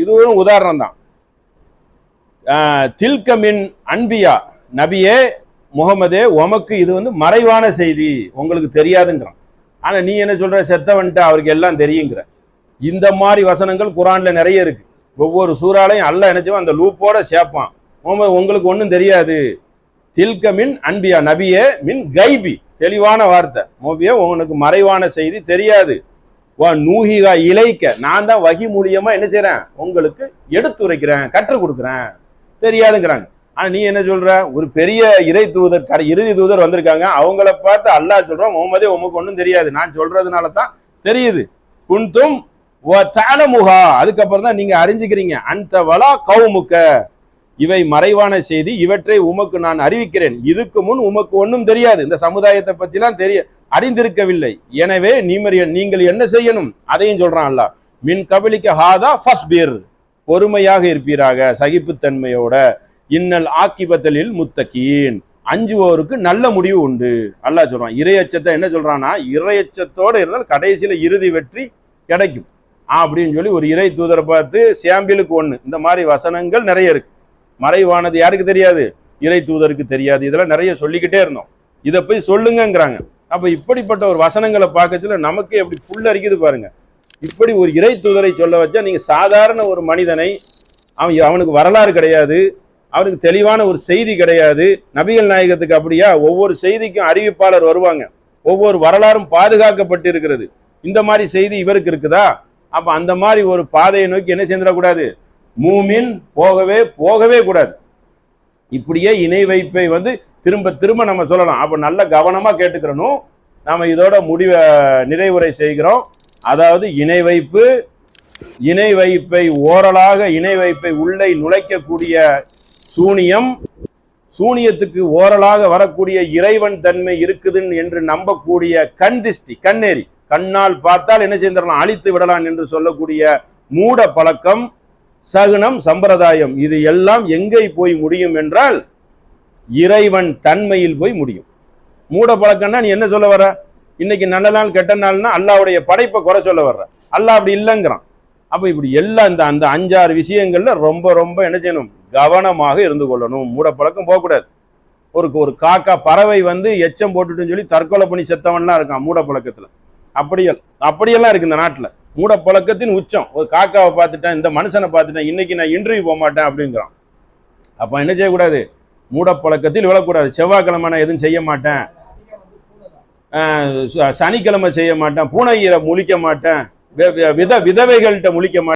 இதுவும் உதாரணம் தான் தில்கமின் அன்பியா நபியே முகமதே உமக்கு இது வந்து மறைவான செய்தி. உங்களுக்கு தெரியாதுங்கிறான். ஆனால் நீ என்ன சொல்ற? செத்தவன்ட்டு அவருக்கு எல்லாம் தெரியுங்கிற. இந்த மாதிரி வசனங்கள் குரான்ல நிறைய இருக்கு. ஒவ்வொரு சூறாலையும் அல்ல நினைச்சவன் அந்த லூப்போட சேர்ப்பான். முகமது உங்களுக்கு ஒன்றும் தெரியாது. தில்க மின் அன்பியா நபியே மின் கைபி. தெளிவான வார்த்தை. மோபியே உனக்கு மறைவான செய்தி தெரியாது. நூஹிகா இலைக்க. நான் தான் வகி மூலியமா என்ன செய்யறேன் உங்களுக்கு எடுத்துரைக்கிறேன் கற்றுக் கொடுக்குறேன். தெரியாதுங்கிறாங்க. ஆனா நீ என்ன சொல்ற? ஒரு பெரிய இறை தூதர் கரை இறுதி தூதர் வந்திருக்காங்க. அவங்கள பார்த்து அல்லாஹ் சொல்றான் முகமதே உமக்கு ஒன்றும் தெரியாது. நான் சொல்றதுனால தான் தெரியுது. குன்தும் முகா அதுக்கப்புறம் தான் நீங்க அறிஞ்சுக்கிறீங்க. அந்த வலா கவுமுக்க இவை மறைவான செய்தி. இவற்றை உமக்கு நான் அறிவிக்கிறேன். இதுக்கு முன் உமக்கு ஒன்றும் தெரியாது. இந்த சமுதாயத்தை பற்றிலாம் தெரிய அறிந்திருக்கவில்லை. எனவே நீமரியன் நீங்கள் என்ன செய்யணும்? அதையும் சொல்றான் அல்லாஹ். மின் கபலிக்க ஹாதா ஃபஸ்ட் பீர் பொறுமையாக இருப்பீராக. சகிப்புத்தன்மையோட. இன்னல் ஆக்கிபத்தலில் முத்தகீன். அஞ்சுவோருக்கு நல்ல முடிவு உண்டு. அல்லாஹ் சொல்றான். இறையச்சத்தை என்ன சொல்றான்னா இறையச்சத்தோடு இருந்தால் கடைசியில் இறுதி வெற்றி கிடைக்கும். அப்படின்னு சொல்லி ஒரு இறை தூதரை பார்த்து சாம்பிளுக்கு ஒன்று இந்த மாதிரி வசனங்கள் நிறைய இருக்கு. மறைவானது யாருக்கு தெரியாது? இறை தூதருக்கு தெரியாது. இதெல்லாம் நிறைய சொல்லிக்கிட்டே இருந்தோம். இதை போய் சொல்லுங்கங்கிறாங்க. அப்போ இப்படிப்பட்ட ஒரு வசனங்களை பார்க்கச்சுல நமக்கு எப்படி புல்லரிக்குது பாருங்க. இப்படி ஒரு இறை தூதரை சொல்ல வச்சா நீங்கள் சாதாரண ஒரு மனிதனை அவன் அவனுக்கு வரலாறு கிடையாது. அவனுக்கு தெளிவான ஒரு செய்தி கிடையாது. நபிகள் நாயகத்துக்கு அப்படியா? ஒவ்வொரு செய்திக்கும் அறிவிப்பாளர் வருவாங்க. ஒவ்வொரு வரலாறும் பாதுகாக்கப்பட்டு இருக்கிறது இந்த மாதிரி செய்தி இவருக்கு இருக்குதா? அப்போ அந்த மாதிரி ஒரு பாதையை நோக்கி என்ன செஞ்சிடக்கூடாது மூமின் போகவே போகவே கூடாது. இப்படியே இணை வைப்பை வந்து திரும்ப திரும்ப நம்ம சொல்லலாம். அப்போ நல்ல கவனமாக கேட்டுக்கிறணும். நாம் இதோட முடிவை நிறைவுரை செய்கிறோம். அதாவது இணை வைப்பு இணை வைப்பை ஓரலாக இணை வைப்பை உள்ளே நுழைக்கக்கூடிய சூனியம் சூனியத்துக்கு ஓரலாக வரக்கூடிய இறைவன் தன்மை இருக்குதுன்னு என்று நம்பக்கூடிய கண் திஷ்டி கண்ணேறி கண்ணால் பார்த்தால் என்ன செய்திடலாம்? அழித்து விடலாம் என்று சொல்லக்கூடிய மூட பழக்கம் சகுனம் சம்பிரதாயம் இது எல்லாம் எங்கே போய் முடியும் என்றால் இறைவன் தன்மையில் போய் முடியும். மூட பழக்கம்னா நீ என்ன சொல்ல வர? இன்னைக்கு நல்ல நாள் கெட்ட நாள்னா அல்லாவுடைய படைப்பை குறை சொல்ல வர்ற. அல்லாஹ் அப்படி இல்லைங்கிறான். அப்போ இப்படி எல்லாம் இந்த அந்த அஞ்சாறு விஷயங்களில் ரொம்ப ரொம்ப என்ன செய்யணும்? கவனமாக இருந்து கொள்ளணும். மூட பழக்கம் போகக்கூடாது. ஒரு ஒரு காக்கா பறவை வந்து எச்சம் போட்டுட்டுன்னு சொல்லி தற்கொலை பண்ணி செத்தவன்லாம் இருக்கான் மூட பழக்கத்தில். அப்படியெல்லாம் அப்படியெல்லாம் இருக்கு இந்த நாட்டில். மூட பழக்கத்தின் உச்சம். ஒரு காக்காவை பார்த்துட்டேன் இந்த மனுஷனை பார்த்துட்டேன் இன்னைக்கு நான் இன்டர்வியூ போக மாட்டேன் அப்படிங்கிறான். அப்ப என்ன செய்யக்கூடாது? மூடப்பழக்கத்தில் விழக்கூடாது. செவ்வாய்க்கிழமை நான் எதுவும் செய்ய மாட்டேன். ஆஹ் சனிக்கிழமை செய்ய மாட்டேன். பூனை முழிக்க மாட்டேன். வித விதவைகள்கிட்ட முழிக்க மாட்டேன்.